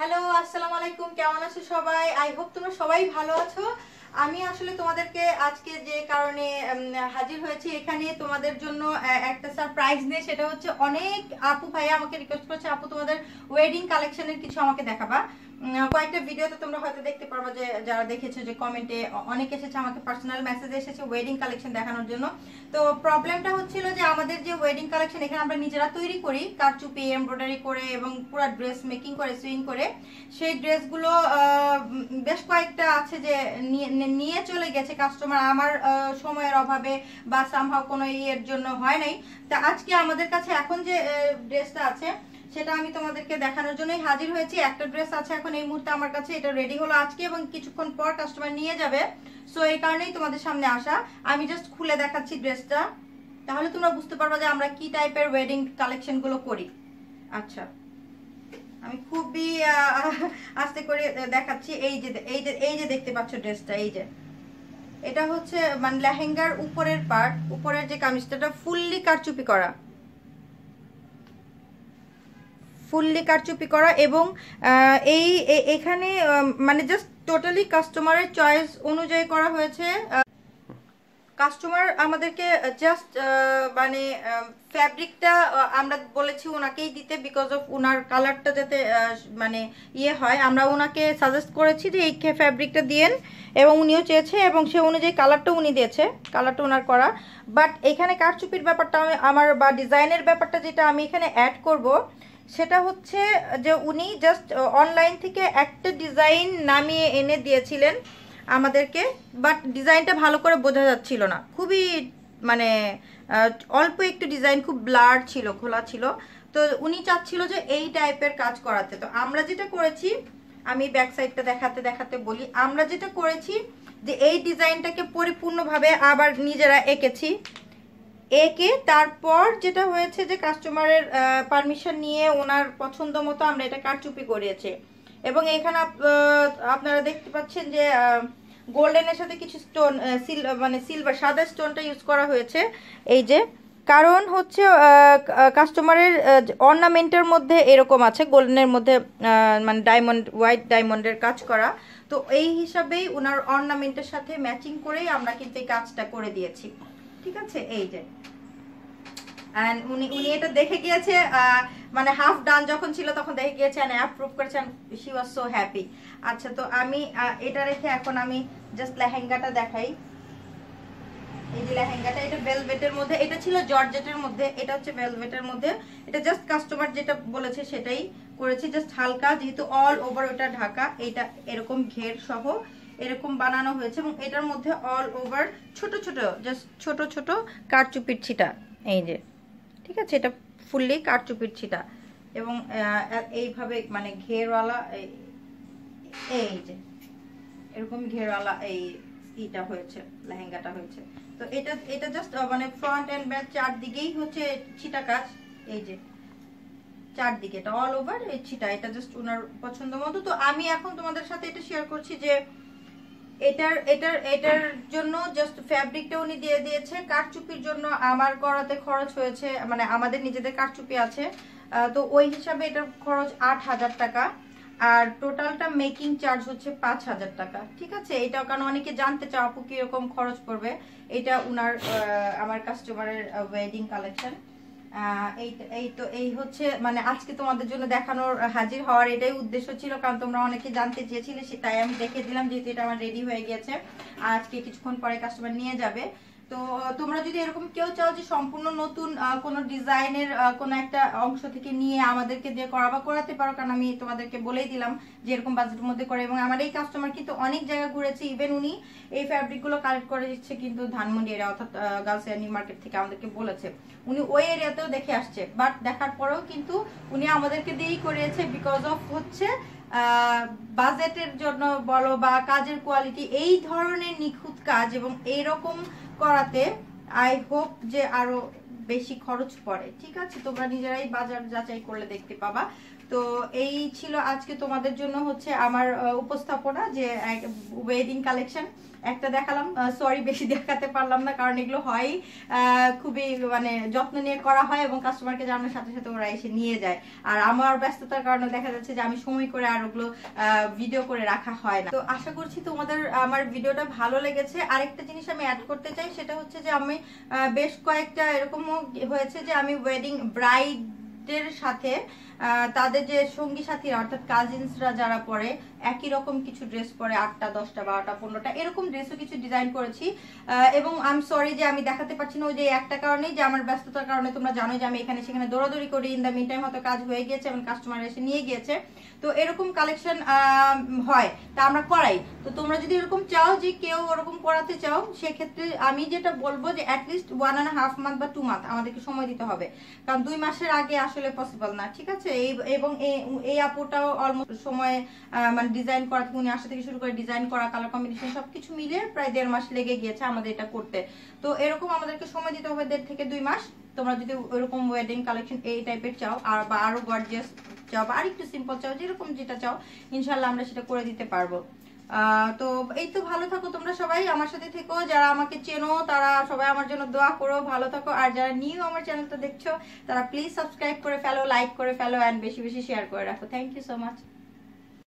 Hello আসসালামু আলাইকুম, কেমন আছো সবাই? আই হোপ তোমরা সবাই ভালো আছো। আমি আসলে তোমাদেরকে আজকে যে কারণে হাজির হয়েছি এখানে তোমাদের জন্য একটা সারপ্রাইজ নিয়ে, সেটা হচ্ছে অনেক আপু ভাইয়া আমাকে রিকোয়েস্ট করছে, আপু, তোমাদের ওয়েডিং কালেকশনের কিছু আমাকে দেখাবা। কয়েকটা ভিডিওতে তোমরা হয়তো দেখতে পারবা যে, যারা দেখেছ যে কমেন্টে অনেক এসেছে, আমাকে পার্সোনাল মেসেজ এসেছে ওয়েডিং কালেকশন দেখানোর জন্য। তো প্রবলেমটা হচ্ছিল যে আমাদের যে ওয়েডিং কালেকশন এখানে আমরা নিজেরা তৈরি করি, কারচুপি এমব্রয়ডারি করে এবং পুরো ড্রেস মেকিং করে সুইং করে। সেই ড্রেসগুলো বেশ কয়েকটা আছে যে নিয়ে- চলে গেছে কাস্টমার আমার সময়ের অভাবে বা সামহাও কোনো ইয়ের জন্য হয় নাই। তা আজকে আমাদের কাছে এখন যে ড্রেসটা আছে সেটা আমি তোমাদেরকে দেখানোর জন্যই হাজির হয়েছি। একটা ড্রেস আছে এখন এই মুহূর্তে আমার কাছে, এটা রেডি হলো আজকে এবং কিছুক্ষণ পর কাস্টমার নিয়ে যাবে। সো এই কারণেই তোমাদের সামনে আসা। আমি জাস্ট খুলে দেখাচ্ছি ড্রেসটা। তাহলে তোমরা বুঝতে পারবে যে আমরা কি টাইপের ওয়েডিং কালেকশনগুলো করি। আচ্ছা। আমি খুবই আস্তে করে দেখাচ্ছি। এই যে এই যে এই যে দেখতে পাচ্ছ ড্রেসটা, এই যে। এটা হচ্ছে মানে লেহেঙ্গার উপরের পার্ট উপরের যে কামিজটা ফুললি কারচুপি করা। ফুললি কারচুপি করা এবং এই এখানে মানে জাস্ট টোটালি কাস্টমারের চয়েস অনুযায়ী করা হয়েছে। কাস্টমার আমাদেরকে জাস্ট মানে ফ্যাব্রিকটা আমরা বলেছি ওনাকেই দিতে বিকজ অফ ওনার কালারটা যাতে মানে ইয়ে হয়। আমরা ওনাকে সাজেস্ট করেছি যে এই ফ্যাব্রিকটা দিয়েন এবং উনিও চেয়েছে এবং সে অনুযায়ী কালারটা উনি দিয়েছে কালারটা ওনার করা। বাট এখানে কারচুপির ব্যাপারটা আমার বা ডিজাইনের ব্যাপারটা যেটা আমি এখানে অ্যাড করব সেটা হচ্ছে যে উনি জাস্ট অনলাইন থেকে একটা ডিজাইন নামিয়ে এনে দিয়েছিলেন আমাদেরকে বাট ডিজাইনটা ভালো করে বোঝা যাচ্ছিল না। খুবই মানে অল্প একটু ডিজাইন খুব ব্লার ছিল, খোলা ছিল। তো উনি চাচ্ছিল যে এই টাইপের কাজ করাতে। তো আমরা যেটা করেছি, আমি ব্যাক সাইডটা দেখাতে দেখাতে বলি, আমরা যেটা করেছি যে এই ডিজাইনটাকে পরিপূর্ণভাবে আবার নিজেরা এঁকেছি। একে তারপর যেটা হয়েছে যে কাস্টমারের পারমিশন নিয়ে ওনার পছন্দ মতো আমরা এটা কারচুপি করিয়েছি এবং এখানে আপ- আপনারা দেখতে পাচ্ছেন যে গোল্ডেনের সাথে কিছু স্টোন মানে সিলভার সাদা স্টোনটা ইউজ করা হয়েছে। এই যে, কারণ হচ্ছে কাস্টমারের অর্নামেন্টের মধ্যে এরকম আছে গোল্ডেনের মধ্যে মানে ডায়মন্ড হোয়াইট ডায়মন্ডের কাজ করা। তো এই হিসাবেই ওনার অর্নামেন্টের সাথে ম্যাচিং করেই আমরা কিন্তু এই কাজটা করে দিয়েছি। ঠিক আছে? এই যে। অ্যান্ড উনি উনি এটা দেখে গিয়েছে মানে হাফ ডান যখন ছিল তখন দেখে গিয়েছে approve she was so happy আচ্ছা তো আমি এটা রেখে এখন আমি জাস্ট লেহেঙ্গাটা দেখাই। এই যে লেহেঙ্গাটা, এটা ভেলভেটের মধ্যে, এটা ছিল জর্জেটের মধ্যে, এটা হচ্ছে ভেলভেটের মধ্যে। এটা জাস্ট কাস্টমার যেটা বলেছে সেটাই করেছি জাস্ট হালকা, যেহেতু অল ওভার ওটা ঢাকা এটা এরকম ঘের সহ। এরকম বানানো হয়েছে এবং এটার মধ্যে অল ওভার ছোট ছোট জাস্ট ছোট ছোট কারচুপির ছিটা, এই যে, ঠিক আছে? এটা ফুললি কারচুপির ছিটা। এবং এইভাবে মানে ঘেরওয়ালা, এই- যে, এরকম ঘেরওয়ালা এই ইটা হয়েছে, লেহেঙ্গাটা হয়েছে। তো এটা এটা জাস্ট মানে ফ্রন্ট এন্ড ব্যাক চারদিকেই হচ্ছে ছিটা কাজ, এই যে, চারদিকে। এটা অল ওভার এই ছিটা, এটা জাস্ট ওনার পছন্দ মতো। তো আমি এখন তোমাদের সাথে এটা শেয়ার করছি যে এটার এটার এটার জন্য জাস্ট ফ্যাব্রিকটা উনি দিয়ে দিয়েছে। কারচুপির জন্য আমার করাতে খরচ হয়েছে মানে আমাদের নিজেদের কারচুপি আছে। তো ওই হিসাবে এটার খরচ আট হাজার টাকা। আর টোটালটা মেকিং চার্জ হচ্ছে পাঁচ হাজার টাকা। ঠিক আছে? এটা কারণ অনেকে জানতে চাও আপু, কীরকম খরচ পড়বে? এটা উনার আমার কাস্টমারের ওয়েডিং কালেকশন এই এই তো, এই হচ্ছে মানে আজকে তোমাদের জন্য দেখানোর হাজির হওয়ার এটাই উদ্দেশ্য ছিল, কারণ তোমরা অনেকে জানতে চেয়েছিলে তাই আমি দেখে দিলাম, যেহেতু এটা আমার রেডি হয়ে গেছে। আজকে কিছুক্ষণ পরে কাস্টমার নিয়ে যাবে। তো তোমরা যদি এরকম কেউ চাও যে সম্পূর্ণ নতুন কোনো ডিজাইনের কোনো একটা অংশ থেকে নিয়ে আমাদেরকে দিয়ে করাবা করাতে পারো, কারণ আমি তোমাদেরকে বলেই দিলাম যে এরকম বাজেটের মধ্যে করে। এবং আমার এই কাস্টমার কিন্তু অনেক জায়গা ঘুরেছে ইভেন উনি এই ফ্যাব্রিকগুলো কালেক্ট করে দিচ্ছে কিন্তু ধানমন্ডি এরিয়া অর্থাৎ গার্লসিয়া নিউ মার্কেট থেকে আমাদেরকে বলেছে। উনি ওই এরিয়াতেও দেখে আসছে বাট দেখার পরেও কিন্তু উনি আমাদেরকে দিয়েই করিয়েছে বিকজ অফ হচ্ছে বাজেটের জন্য বলো বা কাজের কোয়ালিটি এই ধরনের নিখুঁত কাজ এবং এইরকম করাতে আই হোপ যে আরও বেশি খরচ পড়ে, ঠিক আছে? তোমরা নিজেরাই বাজার যাচাই করলে দেখতে পাবা। তো এই ছিল আজকে তোমাদের জন্য হচ্ছে আমার উপস্থাপনা যে ওয়েডিং কালেকশন একটা দেখালাম সরি বেশি দেখাতে পারলাম না, কারণ এগুলো হয় খুবই মানে যত্ন নিয়ে করা হয় এবং কাস্টমারকে জানানোর সাথে সাথে ওরা এসে নিয়ে যায়। আর আমার ব্যস্ততার কারণে দেখা যাচ্ছে যে আমি সময় করে আর ওগুলো ভিডিও করে রাখা হয় না। তো আশা করছি তোমাদের আমার ভিডিওটা ভালো লেগেছে। আরেকটা জিনিস আমি অ্যাড করতে চাই, সেটা হচ্ছে যে আমি বেশ কয়েকটা এরকমও হয়েছে যে আমি ওয়েডিং ব্রাইডের সাথে তাদের যে সঙ্গী সাথীরা, অর্থাৎ কাজিনসরা যারা পরে, একই রকম কিছু ড্রেস পরে আটটা, দশটা, বারোটা, পনেরোটা, এরকম ড্রেসও কিছু ডিজাইন করেছি। এবং আমি সরি যে আমি দেখাতে পারছি না ওই যে একটা কারণেই, যে আমার ব্যস্ততার কারণে তোমরা জানো যে আমি এখানে সেখানে দৌড়াদৌড়ি করি। ইন দ্য মিন টাইম হয়তো কাজ হয়ে গিয়েছে এবং কাস্টমার এসে নিয়ে গিয়েছে। তো এরকম কালেকশন হয়। তা আমরা করাই। তো তোমরা যদি এরকম চাও যে কেউ ওরকম করাতে চাও, সেক্ষেত্রে আমি যেটা বলব যে at least one and half month বা টু মান্থ আমাদেরকে সময় দিতে হবে। কারণ দুই মাসের আগে আসলে পসিবল না, ঠিক আছে? এই, এবং এই- আপুটাও অলমোস্ট সময় মানে ডিজাইন করা থেকে, উনি আসা থেকে শুরু করে ডিজাইন করা কালার কম্বিনেশন সবকিছু মিলে প্রায় দেড় মাস লেগে গিয়েছে আমাদের এটা করতে। তো এরকম আমাদেরকে সময় দিতে হবে দেড় থেকে দুই মাস। তোমরা যদি ওরকম ওয়েডিং কালেকশন এই টাইপের চাও, আর বা আরও গর্জিয়াস চাও, বা আরেকটু সিম্পল চাও, যেরকম যেটা চাও ইনশাল্লাহ আমরা সেটা করে দিতে পারব। তো এই তো ভালো থাকো তোমরা সবাই, আমার সাথে থেকো। যারা আমাকে চেনো, তারা সবাই আমার জন্য দোয়া করো, ভালো থাকো। আর যারা নিউ আমার চ্যানেলটা দেখছ, তারা প্লিজ সাবস্ক্রাইব করে ফেলো লাইক করে ফেলো অ্যান্ড বেশি বেশি শেয়ার করে রাখো। Thank you so much